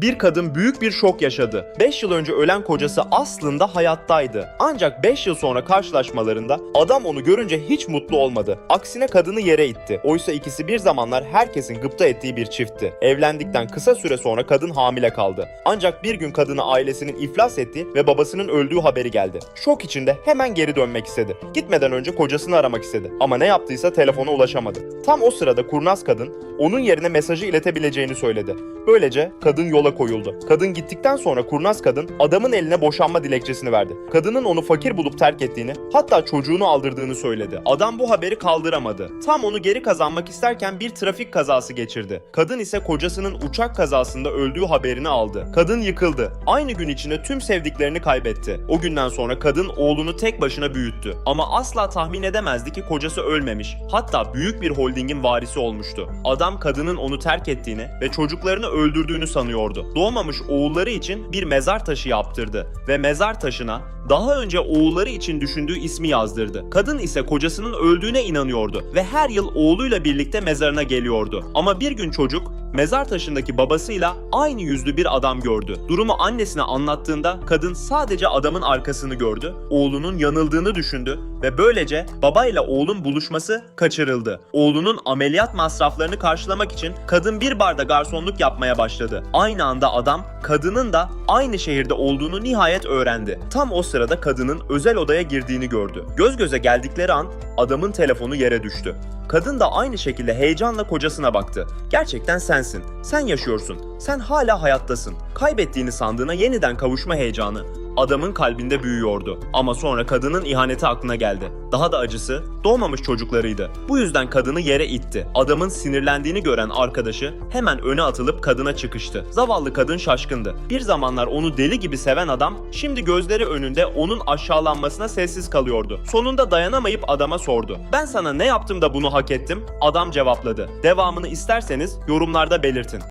Bir kadın büyük bir şok yaşadı. 5 yıl önce ölen kocası aslında hayattaydı. Ancak 5 yıl sonra karşılaşmalarında adam onu görünce hiç mutlu olmadı. Aksine kadını yere itti. Oysa ikisi bir zamanlar herkesin gıpta ettiği bir çiftti. Evlendikten kısa süre sonra kadın hamile kaldı. Ancak bir gün kadına ailesinin iflas ettiği ve babasının öldüğü haberi geldi. Şok içinde hemen geri dönmek istedi. Gitmeden önce kocasını aramak istedi. Ama ne yaptıysa telefona ulaşamadı. Tam o sırada kurnaz kadın onun yerine mesajı iletebileceğini söyledi. Böylece kadın yola koyuldu. Kadın gittikten sonra kurnaz kadın adamın eline boşanma dilekçesini verdi. Kadının onu fakir bulup terk ettiğini, hatta çocuğunu aldırdığını söyledi. Adam bu haberi kaldıramadı. Tam onu geri kazanmak isterken bir trafik kazası geçirdi. Kadın ise kocasının uçak kazasında öldüğü haberini aldı. Kadın yıkıldı. Aynı gün içinde tüm sevdiklerini kaybetti. O günden sonra kadın oğlunu tek başına büyüttü. Ama asla tahmin edemezdi ki kocası ölmemiş. Hatta büyük bir holdingin varisi olmuştu. Adam kadının onu terk ettiğini ve çocuklarını öldürdüğünü sanıyordu. Doğmamış oğulları için bir mezar taşı yaptırdı ve mezar taşına daha önce oğulları için düşündüğü ismi yazdırdı. Kadın ise kocasının öldüğüne inanıyordu ve her yıl oğluyla birlikte mezarına geliyordu. Ama bir gün çocuk mezar taşındaki babasıyla aynı yüzlü bir adam gördü. Durumu annesine anlattığında kadın sadece adamın arkasını gördü, oğlunun yanıldığını düşündü ve böylece babayla oğlun buluşması kaçırıldı. Oğlunun ameliyat masraflarını karşılamak için kadın bir barda garsonluk yapmaya başladı. Aynı anda adam kadının da aynı şehirde olduğunu nihayet öğrendi. Tam o sırada kadının özel odaya girdiğini gördü. Göz göze geldikleri an adamın telefonu yere düştü. Kadın da aynı şekilde heyecanla kocasına baktı. Gerçekten sensin. Sen yaşıyorsun. Sen hala hayattasın. Kaybettiğini sandığına yeniden kavuşma heyecanı adamın kalbinde büyüyordu. Ama sonra kadının ihaneti aklına geldi. Daha da acısı doğmamış çocuklarıydı. Bu yüzden kadını yere itti. Adamın sinirlendiğini gören arkadaşı hemen öne atılıp kadına çıkıştı. Zavallı kadın şaşkındı. Bir zamanlar onu deli gibi seven adam şimdi gözleri önünde onun aşağılanmasına sessiz kalıyordu. Sonunda dayanamayıp adama sordu. Ben sana ne yaptım da bunu hak ettim? Adam cevapladı. Devamını isterseniz yorumlarda belirtin.